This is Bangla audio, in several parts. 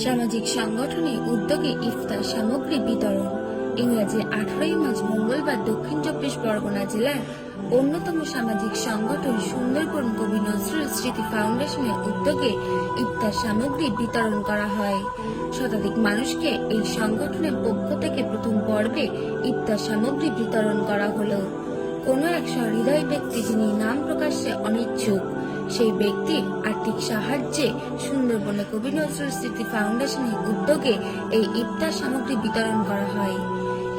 সামাজিক সংগঠনের উদ্যোগে ইফতার সামগ্রী বিতরণ। ইংরেজি আঠারোই মার্চ মঙ্গলবার দক্ষিণ চব্বিশ পরগনা জেলার অন্যতম সামাজিক সংগঠন সুন্দরবন কবি নজরুল স্মৃতি ফাউন্ডেশনের উদ্যোগে ইফতার সামগ্রী বিতরণ করা হয়। শতাধিক মানুষকে এই সংগঠনের পক্ষ থেকে প্রথম পর্বে ইফতার সামগ্রী বিতরণ করা হলো। কোনো এক সহৃদয় ব্যক্তি যিনি নাম প্রকাশ্যে অনিচ্ছুক। সেই ব্যক্তির আর্থিক সাহায্যে সুন্দরবনে কবি নজরুল স্মৃতি ফাউন্ডেশনের উদ্যোগে এই ইফতার সামগ্রী বিতরণ করা হয়।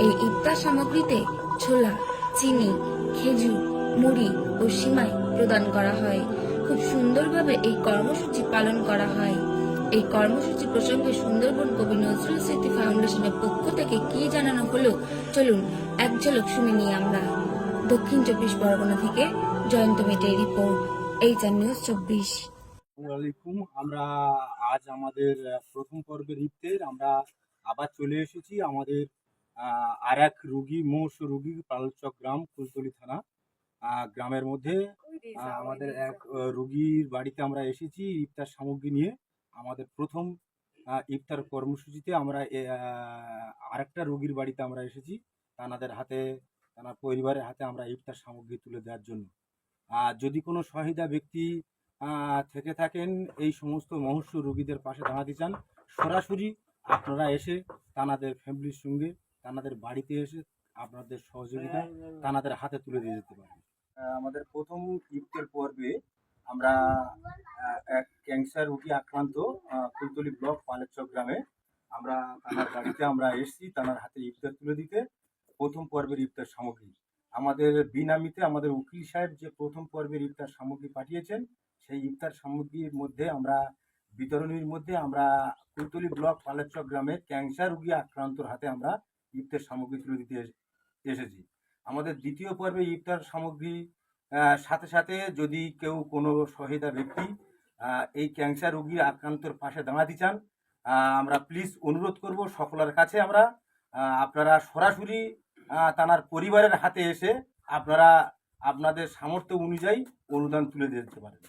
এই ইফতার সামগ্রীতে ছোলা, চিনি, খেজুর, মুড়ি ও সিমাই প্রদান করা হয়। খুব সুন্দরভাবে এই কর্মসূচি পালন করা হয়। এই কর্মসূচি প্রসঙ্গে সুন্দরবন কবি নজরুল স্মৃতি ফাউন্ডেশনের পক্ষ থেকে কি জানানো হলো, চলুন এক ঝলক শুনে নিই আমরা। দক্ষিণ চব্বিশ পরগনা থেকে জয়ন্ত মেটের রিপোর্ট। এইচ নিউজ চব্বিশ। আলাইকুম আমরা আজ আমাদের প্রথম পর্বের ইফতের। আমরা আবার চলে এসেছি আমাদের আর এক রুগী মোষ রুগী পালচক গ্রাম কুলতলি থানা গ্রামের মধ্যে। আমাদের এক রুগীর বাড়িতে আমরা এসেছি ইফতার সামগ্রী নিয়ে। আমাদের প্রথম ইফতার কর্মসূচিতে আমরা আরেকটা রুগীর বাড়িতে আমরা এসেছি। তানাদের হাতে তার পরিবারের হাতে আমরা ইফতার সামগ্রী তুলে দেওয়ার জন্য। যদি কোনো সহিদা ব্যক্তি থেকে থাকেন, এই সমস্ত মহস্য রোগীদের পাশে দাঁড়াতে চান, সরাসরি আপনারা এসে তানাদের ফ্যামিলির সঙ্গে, তানাদের বাড়িতে এসে আপনাদের সহযোগিতা তানাদের হাতে তুলে দিয়ে যেতে পারেন। আমাদের প্রথম ইফতের পর্বে আমরা এক ক্যান্সার রোগী আক্রান্ত কুলতলি ব্লক পালেচক গ্রামে আমরা তানার বাড়িতে আমরা এসেছি, তানার হাতে ইফতার তুলে দিতে। প্রথম পর্বের ইফতার সামগ্রী। আমাদের বিনামিতে আমাদের উকিল সাহেব যে প্রথম পর্বের ইফতার সামগ্রী পাঠিয়েছেন, সেই ইফতার সামগ্রীর মধ্যে আমরা, বিতরণীর মধ্যে আমরা কুলতলি ব্লক পালেচক গ্রামের ক্যান্সার রোগী আক্রান্তর হাতে আমরা ইফতার সামগ্রী তুলে দিতে এস- এসেছি। আমাদের দ্বিতীয় পর্বে ইফতার সামগ্রী সাথে সাথে যদি কেউ কোনো সহিদা ব্যক্তি এই ক্যান্সার রোগী আক্রান্তর পাশে দাঁড়াতে চান আমরা প্লিজ অনুরোধ করব সকলের কাছে আমরা আপনারা সরাসরি তানার পরিবারের হাতে এসে আপনারা আপনাদের সামর্থ্য অনুযায়ী অনুদান তুলে দিতে পারেন।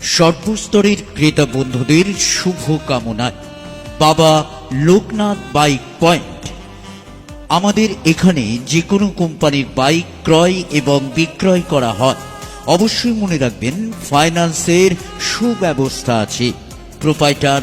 সর্বস্তরের ক্রেতা বন্ধুদের শুভ কামনায় বাবা লোকনাথ বাইক পয়েন্ট। আমাদের এখানে যে কোনো কোম্পানির বাইক ক্রয় এবং বিক্রয় করা হয়। অবশ্যই মনে রাখবেন, ফাইন্যান্সের সুব্যবস্থা আছে। প্রোপাইটার